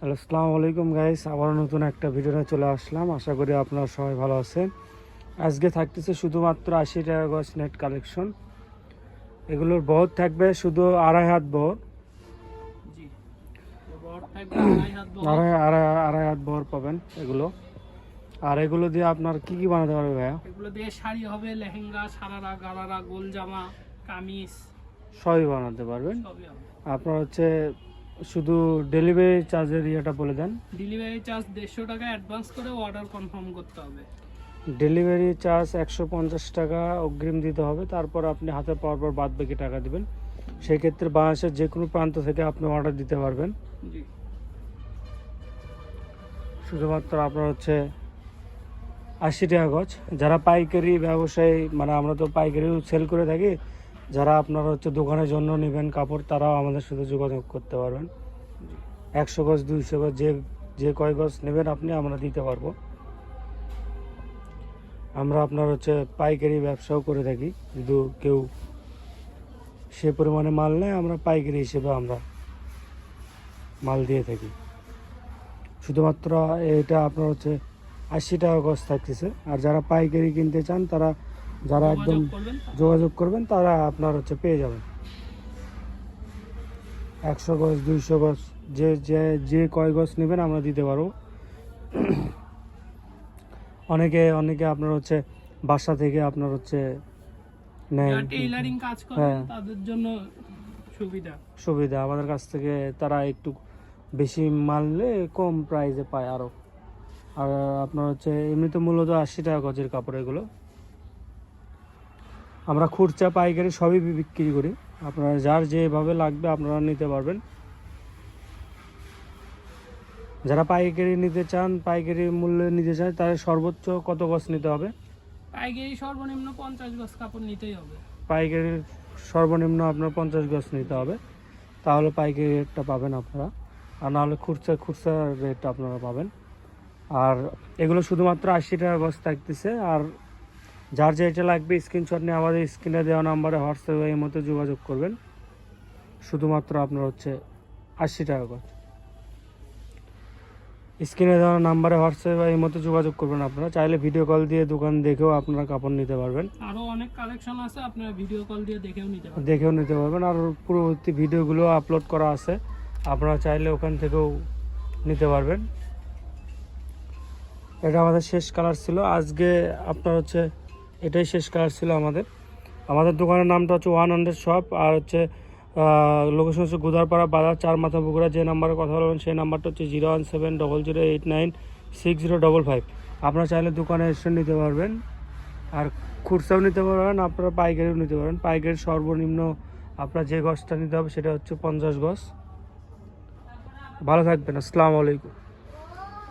Hello আসসালামু আলাইকুম guys আবার নতুন একটা ভিডিওতে চলে আসলাম। আশা করি আপনারা সবাই ভালো আছেন। আজকে থাকতেছে শুধুমাত্র আশি টাকা গজ নেট কালেকশন এগুলোর বহর থাকবে শুধু আড়াই হাত বহর। জি। তো থাকবে আড়াই। আড়াই আড়াই হাত বহর পাবেন এগুলো। আর এগুলো দিয়ে আপনার কি কি বানাতে পারবে ভাইয়া? এগুলো দিয়ে শাড়ি হবে লেহেঙ্গা সারারা গারারা গোল জামা কামিজ। সবই বানাতে পারবেন। আপনার হচ্ছে শুধু ডেলিভারি চার্জের ইয়েটা বলে দেন। ডেলিভারি চার্জ দেড়শো টাকা অ্যাডভান্স করে অর্ডার কনফার্ম করতে হবে। ডেলিভারি চার্জ একশো পঞ্চাশ টাকা অগ্রিম দিতে হবে তারপর আপনি হাতে পাওয়ার পর বাদ বাকি টাকা দিবেন। সেই ক্ষেত্রে বাংলাদেশের যে কোনো প্রান্ত থেকে আপনি অর্ডার দিতে পারবেন। শুধুমাত্র আপনার হচ্ছে আশি টাকা গজ। যারা পাইকারি ব্যবসায়ী মানে আমরা তো পাইকারিও সেল করে থাকি যারা আপনারা হচ্ছে দোকানের জন্য নেবেন কাপড়, তারাও আমাদের সাথে যোগাযোগ করতে পারবেন। একশো গজ, দুইশো গজ, যে যে কয় গজ নেবেন আপনি, আমরা দিতে পারব। আমরা আপনার হচ্ছে পাইকারি ব্যবসাও করে থাকি যদি কেউ সে পরিমাণে মাল নেয়, আমরা পাইকারি হিসেবে আমরা মাল দিয়ে থাকি। শুধুমাত্র এটা আপনার হচ্ছে আশি টাকা গজ থাকতেছে, আর যারা পাইকারি কিনতে চান, তারা যারা একদম যোগাযোগ করবেন তারা আপনার হচ্ছে পেয়ে যাবেন। একশো গজ দুইশো গজ যে যে যে কয় গজ নেবেন আমরা দিতে পারব। অনেকে অনেকে আপনার হচ্ছে বাসা থেকে আপনার হচ্ছে নেয়। টেইলারিং কাজ করে হ্যাঁ। তাদের জন্য সুবিধা। সুবিধা আমাদের কাছ থেকে তারা একটু বেশি মারলে কম প্রাইসে পায় আরও আর আপনার হচ্ছে এমনিতে মূলত আশি টাকা গজের কাপড় এগুলো। আমরা খুরচা পাইকারি সবই বিক্রি করি। আপনারা যার যেভাবে লাগবে আপনারা নিতে পারবেন। যারা পাইকারি নিতে চান পাইকারি মূল্যে নিতে চান তাদের সর্বোচ্চ কত গজ নিতে হবে? পাইকারি সর্বনিম্ন পঞ্চাশ গজ কাপড় নিতেই হবে। পাইকারির সর্বনিম্ন আপনার পঞ্চাশ গজ নিতে হবে। তাহলে পাইকারি রেটটা পাবেন আপনারা। আর নাহলে খুচরা খুচরা রেট আপনারা পাবেন। আর এগুলো শুধুমাত্র আশি টাকা গজ থাকতেছে। আর যার যেটা লাগবে স্ক্রিনশট নিয়ে আমাদের স্ক্রিনে দেওয়া নাম্বারে হোয়াটসঅ্যাপে এই মতো যোগাযোগ করবেন। শুধুমাত্র আপনার হচ্ছে আশি টাকা গজ স্ক্রিনে দেওয়া নাম্বারে হোয়াটসঅ্যাপে এই মতো যোগাযোগ করবেন আপনারা। চাইলে ভিডিও কল দিয়ে দোকান দেখেও আপনারা কাপড় নিতে পারবেন। আরও অনেক কালেকশন আছে আপনারা ভিডিও কল দিয়ে দেখেও নিতে পারেন দেখেও নিতে পারবেন। আর পূর্ববর্তী ভিডিওগুলো আপলোড করা আছে আপনারা চাইলে ওখান থেকেও নিতে পারবেন। এটা আমাদের শেষ কালার ছিল। আজকে আপনার হচ্ছে এটাই শেষ কালার ছিল আমাদের। আমাদের দোকানের নামটা হচ্ছে ওয়ান হান্ড্রেড শপ আর হচ্ছে লোকেশন হচ্ছে গুদারপাড়া বাজার চার মাথা পুকুরা যে নাম্বারে কথা বলবেন সেই নাম্বারটা হচ্ছে zero one seven double zero eight nine six zero double five. আপনারা চাইলে দোকানে এসে নিতে পারবেন। আর খুচরাও নিতে পারবেন, আপনারা পাইকারিও নিতে পারেন পাইকারি সর্বনিম্ন আপনার যে গছটা নিতে হবে সেটা হচ্ছে পঞ্চাশ গছ। ভালো থাকবেন, আসসালামু আলাইকুম।